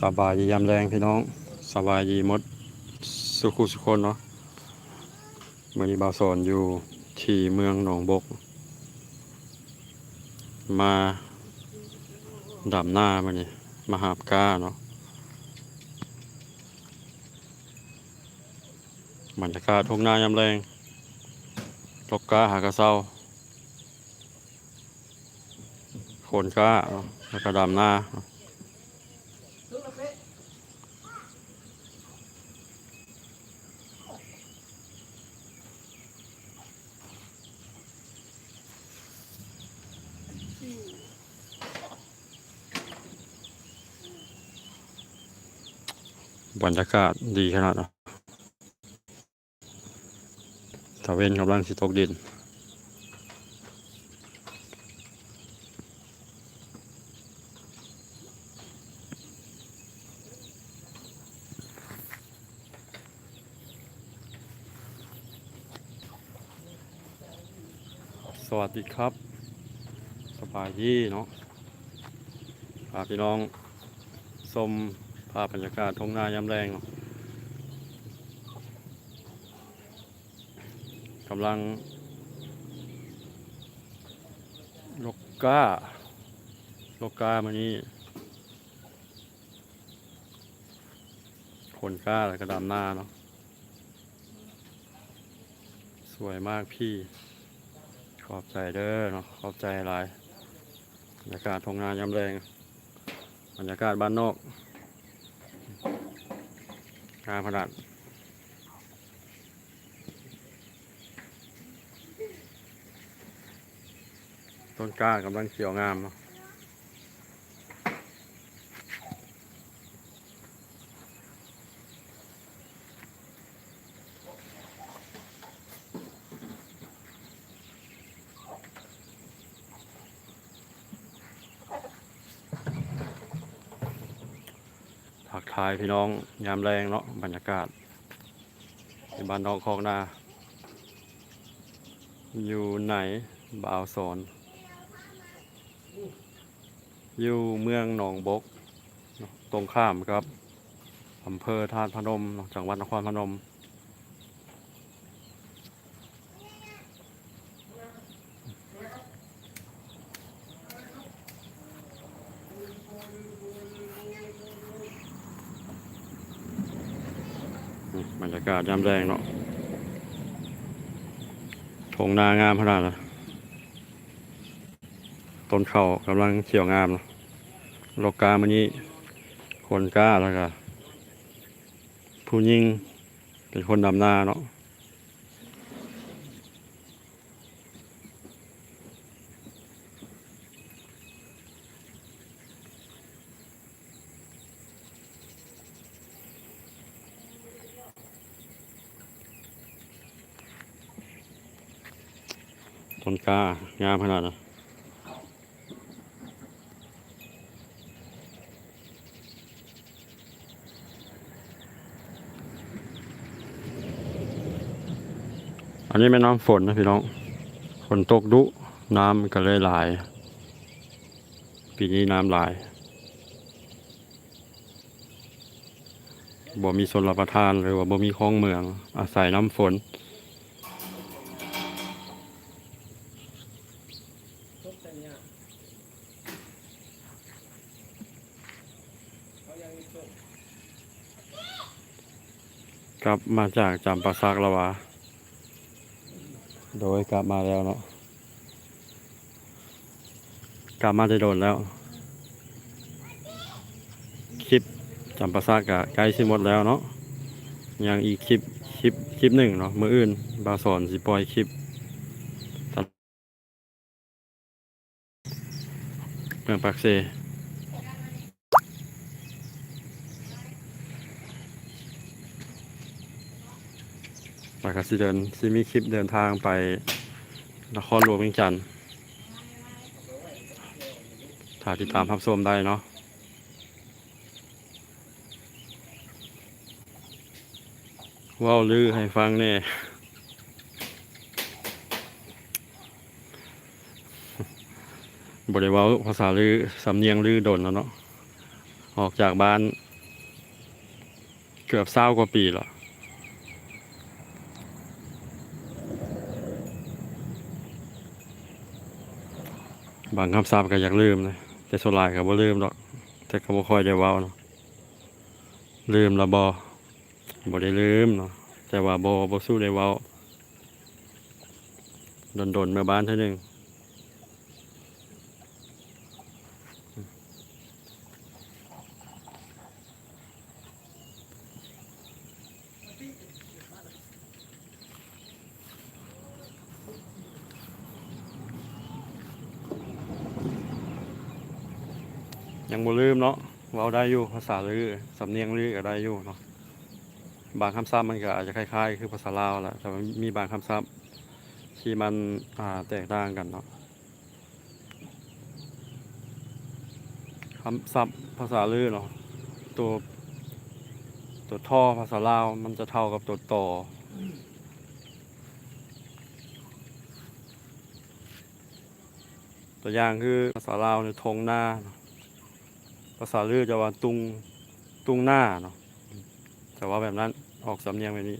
สบายยามแรงพี่น้อง สบายดีมดสุขุสุคนเนาะมื่อนี้บาสอนอยู่ที่เมืองหนองบก มาดำหน้ามานี่มาหาบก้าเนาะบรรยากาศทุ่งนายามแรงลกก้าหากระเซ้าคนก้าเนาะแล้วก็ดำหน้า บรรยากาศดีขนาดนะตะเวนกำลังสิตกดิน สวัสดีครับ สบายดีเนาะพาพี่น้องชมาพบรรยากาศทงนายามแรงเนาะกำลังลกก้าลกก้ามานี่คนก้าแล้วก็ดำหน้าเนาะสวยมากพี่ ขอบใจเด้อเนาะขอบใจหลายบรรยากาศทงนายามแรง บรรยากาศบ้านนอก ชามขนาดต้นกล้ากำลังเขียวงามเนาะ ผักทายพี่น้องยามแรงเนาะบรรยากาศในบ้านน้องคลองนา อยู่ไหนบ่าวสอน อยู่เมืองหนองบก ตรงข้ามครับอำเภอธาตุพนมจังหวัดนครพนม บรรยากาศยามแรงเนาะทงนางามขนาดเลยต้นเขากำลังเขียวงามเนาะโลกามันนี้คนกล้าแล้วก็ผู้ยิ่งเป็นคนดำนาเนาะ ต้นกล้างามขนาดนะอันนี้ไม่น้ำฝนนะพี่น้อง ฝนตกดุน้ำก็เลยหลาย ปีนี้น้ำหลายบ่มีชนรับประทานหรือว่าบ่มีคลองเมือง อาศัยน้ำฝน กลับมาจากจำปาซักแล้ววะ โดยกลับมาแล้วเนาะ กลับมาจะโดนแล้ว คลิปจำปาซักกะใกล้สิ้นหมดแล้วเนาะ ยังอีกคลิปคลิปคลิปหนึ่งเนาะ มืออื่น บาสอนสิปล่อยคลิปเมืองปากเซ แล้วก็สิเดินสิมีคลิปเดินทางไปนครหลวงเวียงจันทน์ถ้าติดตามรับชมได้เนาะเว้าวลือให้ฟังแน่บริวาภาษาลือสำเนียงลือดนแล้วเนาะ ออกจากบ้าน เกือบเศร้ากว่าปีแล้ว บางคำสาบก็อยากลืมนะแต่สลายก็บ่ลืมหรอก แต่ก็บ่ค่อยได้เว้าเนาะลืมละบอบ่ได้ลืมเนาะแต่ว่าบ่บ่สู้ได้เว้าโดนๆเมื่อบ้านเท่านึง ยังบ่ลืมเนาะเว้าได้อยู่ภาษาลือสำเนียงลือก็ได้อยู่เนาะบางคำศัพท์มันก็อาจจะคล้ายๆ คือภาษาลาวแหละแต่มีบางคำศัพท์ที่มันอ่าแตกต่างกันเนาะคำศัพท์ภาษาลือเนาะตัวตัวท่อภาษาลาวมันจะเท่ากับตัวต่อตัวอย่างคือภาษาลาวในทงหน้า ภาษาลือจะว่าตุงตุงหน้าเนาะแต่ว่าแบบนั้นออกสำเนียงแบบนี้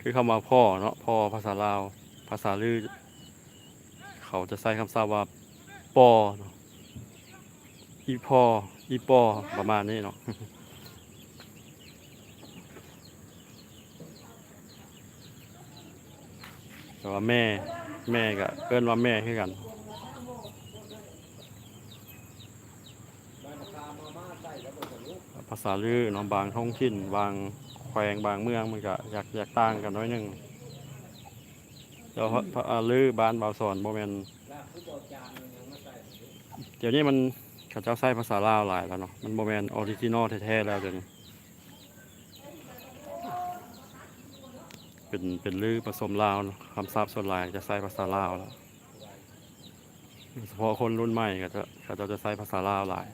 คือคำว่าพ่อเนาะพ่อภาษาลาว ภาษาลือ เขาจะใช้คำศัพท์ว่าปอเนาะอีพ่ออีปอประมาณนี้เนาะแต่ว่าแม่แม่ก็เอิ้นว่าแม่คือกัน ภา ษาลือเนาะบางท้องถิ่น บางแขวงบางเมืองมันก็อยากอยากต่างกันน้อยหนึงแล้วพระพระอ่าลือบ้านบาวสอนโมเมนเดี๋ยวนี้มันเขาเจ้าใช้ภาษาลาวหลายแล้วเนาะมันโมเมนออริจินอลแท้ๆแล้วเดี๋ยวนี้เป็นเป็นลือผสมลาวเนาะคำศัพท์ส่วนหลายจะใช้ภาษาลาวแล้วเฉพาะคนรุ่นใหม่ก็จะเขาเจ้าจะใช้ภาษาลาวหลาย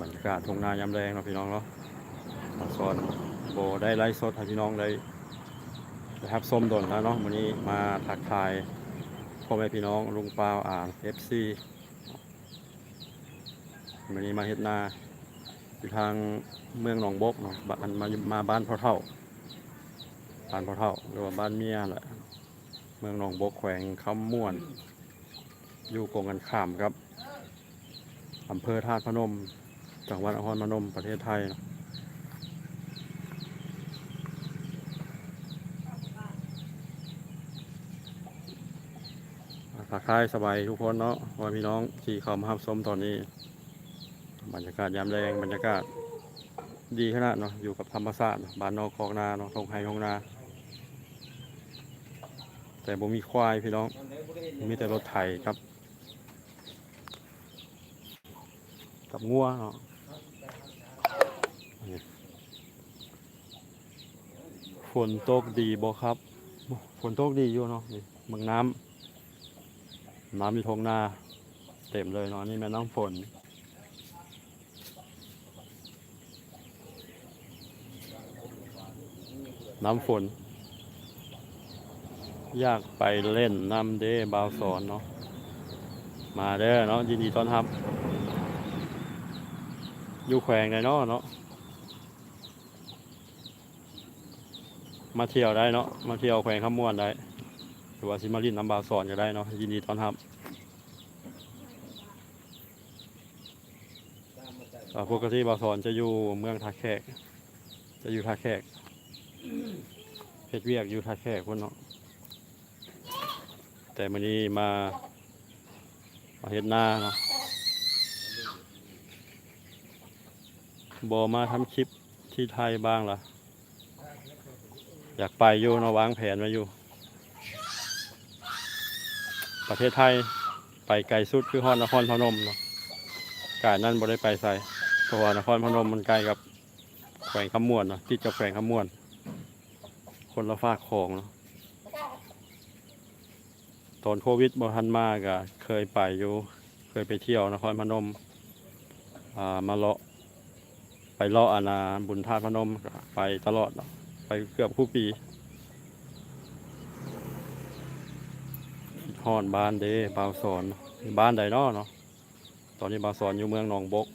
บรรยากาศทงนายามแรงเนาะพี่น้องเนาะทางซอนโบได้ไล่สดให้พี่น้องได้ได้รับส้มดนแล้วเนาะวันนี้มาทักทายพ่อแม่พี่น้องลุงปาวอ่าน FC วันนี้มาเฮ็ดนาอยู่ทางเมืองหนองบกเนาะบ้านมามาบ้านพ่อเท่าบ้านพ่อเท่าหรือว่าบ้านเมียแหละเมืองหนองบกแขวงคำม่วน อยู่กงกันข้ามครับอำเภอธาตุพนม จังหวัดนครพนมประเทศไทยเนาะทักทายสบายทุกคนเนาะว่าพี่น้องที่เข้ามารับชมตอนนี้ บรรยากาศยามแรงบรรยากาศดีขนาดเนาะอยู่กับธรรมชาติบ้านนอกคลองนาเนาะทงไฮทงนา แต่บ่มีควายพี่น้อง มีแต่รถไถครับ กับงัวเนาะ ฝนตกดีบ่ครับฝนตกดีอยู่เนาะนี่เมืองน้ำน้ำอยู่ทงนา เต็มเลยเนาะนี่แม่น้ำฝนน้ำฝน อยากไปเล่นน้ำเด้บาวสอนเนาะมาเด้อเนาะยินดีต้อนรับ อยู่แขวงไหนเนาะเนาะ มาเที่ยวได้เนาะมาเที่ยวแขวงขม่วนได้หรือว่าสิมาลินน้ำบาสอนก็ได้เนาะยินดีต้อนรับอ่าปกติบาสอนจะอยู่เมืองท่าแขก จะอยู่ท่าแขกเฮ็ดเวียกอยู่ท่าแขกพุ่นเนาะแต่มื้อนี้มามาเฮ็ดนาเนาะบ่มาทำคลิปที่ไทยบ้างล่ะ อยากไปอยู่เนาะวางแผนไว้อยู่ ประเทศไทยไปไกลสุดคือฮอดนครพนมเนาะกายนั้นบ่ได้ไปใส่เพราะว่านครพนมมันไกลกับแขวงคำม่วนเนาะติดกับแขวงคำม่วน คนละฝากของเนาะตอนโควิดบ่ทันมาก็เคยไปอยู่ เคยไปเที่ยวนครพนมอ่ามาเลาะไปเลาะอาณาบุญธาตุพนมไปตลอดเนาะ ไปเกือบคู่ปีฮอดบ้านเด้บาวสอนบ้านใดนาะเนาะตอนนี้บาวสอนอยู่เมืองหนองบก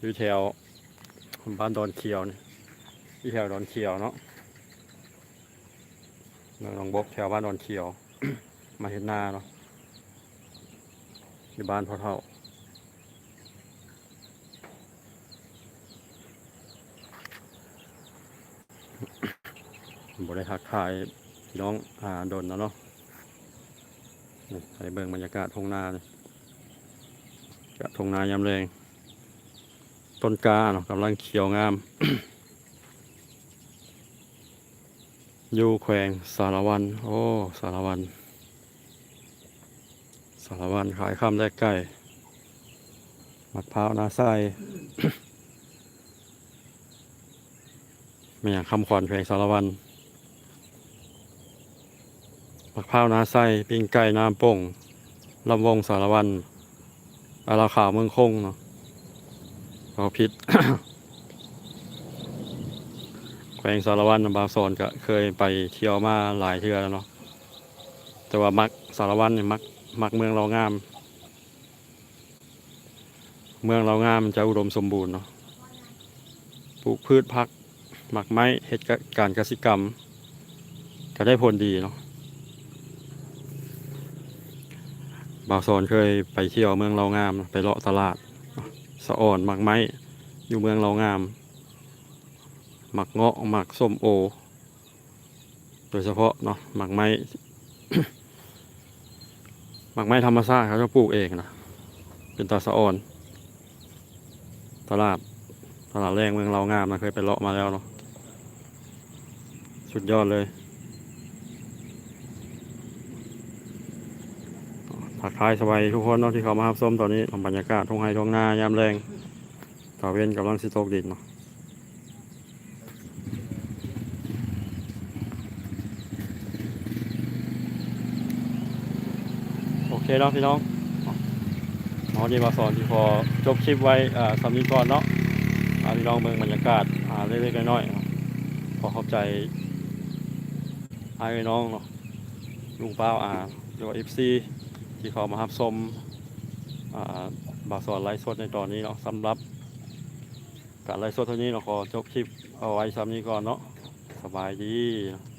อยู่แถวบ้านดอนเขียวนี่ที่แถวดอนเขียวเนาะเมืองหนองบกแถวบ้านดอนเขียว มาเห็นนาเนาะอยู่บ้านพ่อเฒ่า บได้ทักทายพี่น้องอ่าดนแล้วเนาะไปเบิ่งบรรยากาศทงนาเลยกะทงนายามแรงต้นกาเนาะกำลังเขียวงาม อยู่แขวงสารวัน โอ้ สารวัน สารวันขายข้ามแรกไก่มะพร้าวนาไส้ ไม่อย่างคำขวัญแขวงสารวันมะพร้าวนาไส้ปิ้งไก่น้ำโป่งลำวงสารวันอาราขาวเมืองคงเนาะเอาพิษแขวงสารวันบาวสอนก็เคยไปเที่ยวมาหลายเทื่อแล้วเนาะแต่ว่ามักสารวันเนี่ยมักมักเมืองเรางาม เมืองเรางามมันจะอุดมสมบูรณ์เนาะปลูกพืชพัก หมักไม้เหตุการณ์กสิกรรม ก็ได้ผลดีเนาะบ่าวสอนเคยไปเที่ยวเมืองเรางาม ไปเลาะตลาด สะอ่อนหมักไม้อยู่เมืองเรางาม หมักเงาะหมักส้มโอ โดยเฉพาะเนาะหมักไม้หมักไม้ธรรมชาติเขาจะปลูกเองนะเป็นตาสะอ่อน ตลาดตลาดแรงเมืองเรางามนะเคยไปเลาะมาแล้วเนาะ สุดยอดเลยทักทายสบายทุกคนเนาะที่เขามารับชมตอนนี้บรรยากาศทุ่งไร่ทุ่งนายามแรงตาเวนกำลังสิโตกดินเนาะโอเคเนาะพี่น้องหมอนี่มาสอนที่พอจบคลิปไว้อ่าสำนีก่อนเนาะอาพี่น้องเมืองบรรยากาศอ่าเล็กๆน้อยๆเนาะขอเข้าใจ ไอ้พี่น้องเนาะลุงเป้าอ่าหรือว่าเอฟซีที่เขามาหับชมอ่าบาสอนไลฟ์สดในตอนนี้เนาะสำหรับการไลฟ์สดเท่านี้เนาะขอจบคลิปเอาไว้ซ้ำนี้ก่อนเนาะสบายดีเนาะ